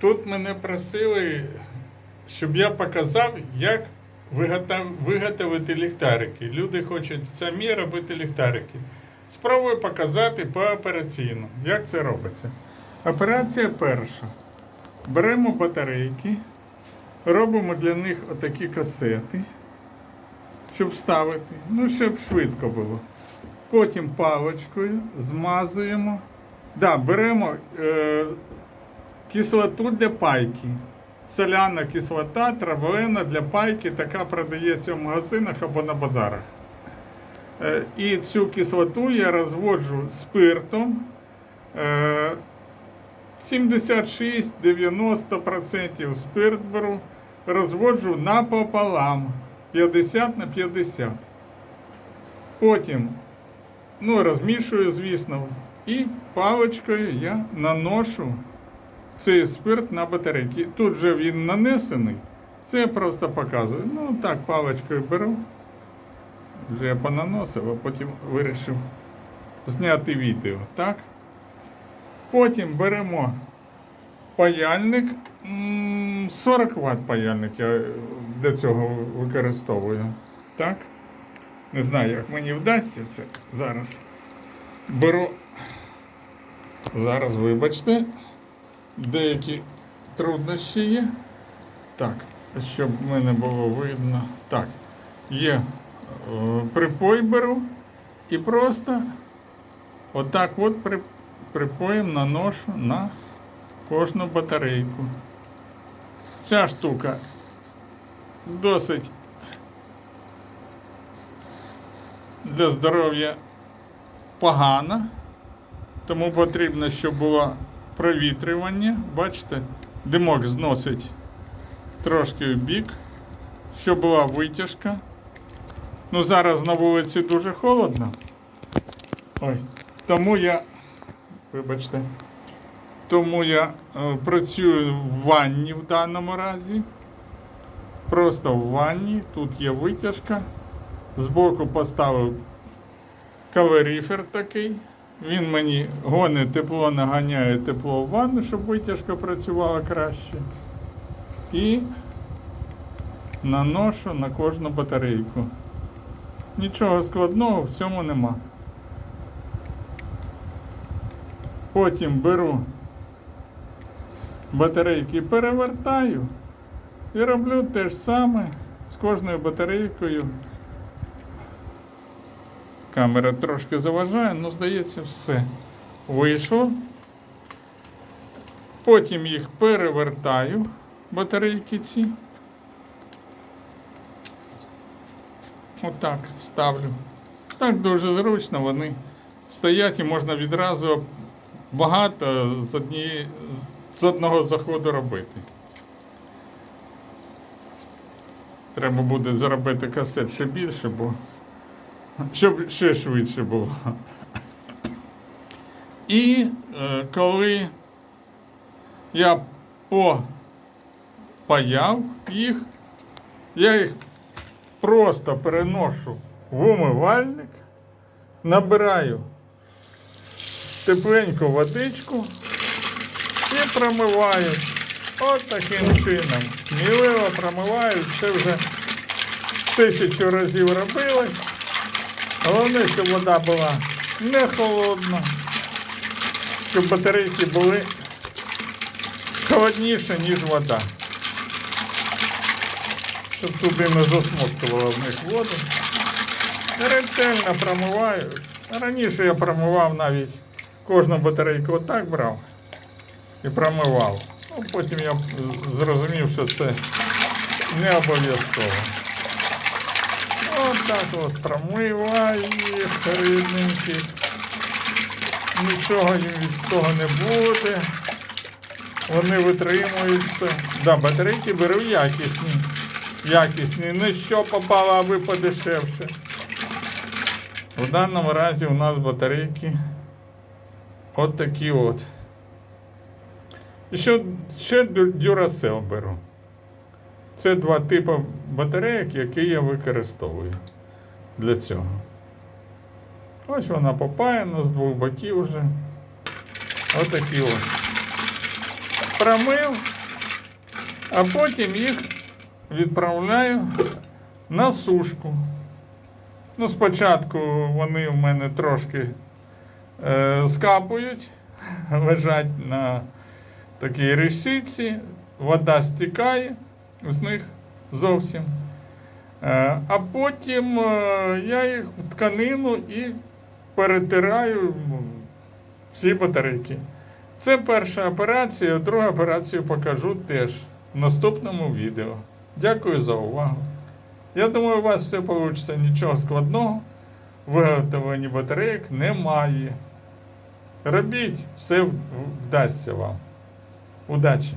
Тут мене просили, щоб я показав, як виготовити ліхтарики. Люди хочуть самі робити ліхтарики. Спробую показати поопераційно, як це робиться. Операція перша. Беремо батарейки, робимо для них отакі касети, щоб ставити, ну, щоб швидко було. Потім паличкою змазуємо. Да, беремо е, кислоту для пайки. Соляна кислота, травлена для пайки, така продається в магазинах або на базарах. Е, І цю кислоту я розводжу спиртом. Е, 76-90% спирт беру, розводжу напополам 50 на 50. Потім ну, розмішую, звісно, і паличкою я наношу цей спирт на батарейки. Тут вже він нанесений. Це просто показую. Ну так, паличкою беру. Вже я понаносив, а потім вирішив зняти відео. Так? Потім беремо паяльник. 40 Вт паяльник я для цього використовую. Так? Не знаю, як мені вдасться це зараз. Беру. Зараз, вибачте, деякі труднощі є. Так, щоб мене було видно. Так, є е, припой беру і просто отак от при, припоєм наношу на кожну батарейку. Ця штука досить для здоров'я погана, тому потрібно, щоб було провітрювання. Бачите, димок зносить трошки в бік, щоб була витяжка. Ну, зараз на вулиці дуже холодно. Ой, тому я, вибачте, тому я е, працюю в ванні в даному разі. Просто в ванні. Тут є витяжка. Збоку поставив калоріфер такий. Він мені гонить тепло, наганяє тепло в ванну, щоб витяжка працювала краще. І наношу на кожну батарейку. Нічого складного в цьому нема. Потім беру батарейки, перевертаю і роблю те ж саме з кожною батарейкою. Камера трошки заважає, ну здається, все вийшло. Потім їх перевертаю, батарейки ці. Отак ставлю. Так дуже зручно вони стоять і можна відразу багато з, однієї, з одного заходу робити. Треба буде зробити касет ще більше, бо щоб ще швидше було. І е, коли я попаяв їх, я їх просто переношу в умивальник, набираю тепленьку водичку і промиваю. От таким чином. Сміливо промиваю. Це вже тисячу разів робилось. Головне, щоб вода була не холодна, щоб батарейки були холодніші, ніж вода. Щоб туди не засмоктувало в них воду. Ретельно промиваю. Раніше я промивав навіть кожну батарейку отак брав і промивав. Ну, потім я зрозумів, що це не обов'язково. От так от промиваю їх рідненькі. Нічого їм від того не буде. Вони витримуються. Да, батарейки беру якісні. Якісні. Не що попало, аби подешевше. В даному разі у нас батарейки от такі от. І ще, ще Duracell беру. Це два типи батарейок, які я використовую для цього. Ось вона попаяна з двох боків вже. Отакі ось. промив, а потім їх відправляю на сушку. Ну, спочатку вони в мене трошки е, скапують, лежать на такій решітці, вода стікає з них зовсім. Е, а потім е, я їх в тканину і перетираю всі батарейки. Це перша операція, другу операцію покажу теж в наступному відео. Дякую за увагу. Я думаю, у вас все вийде нічого складного. Виготовлення батарейок немає. Робіть, все вдасться вам. Удачі!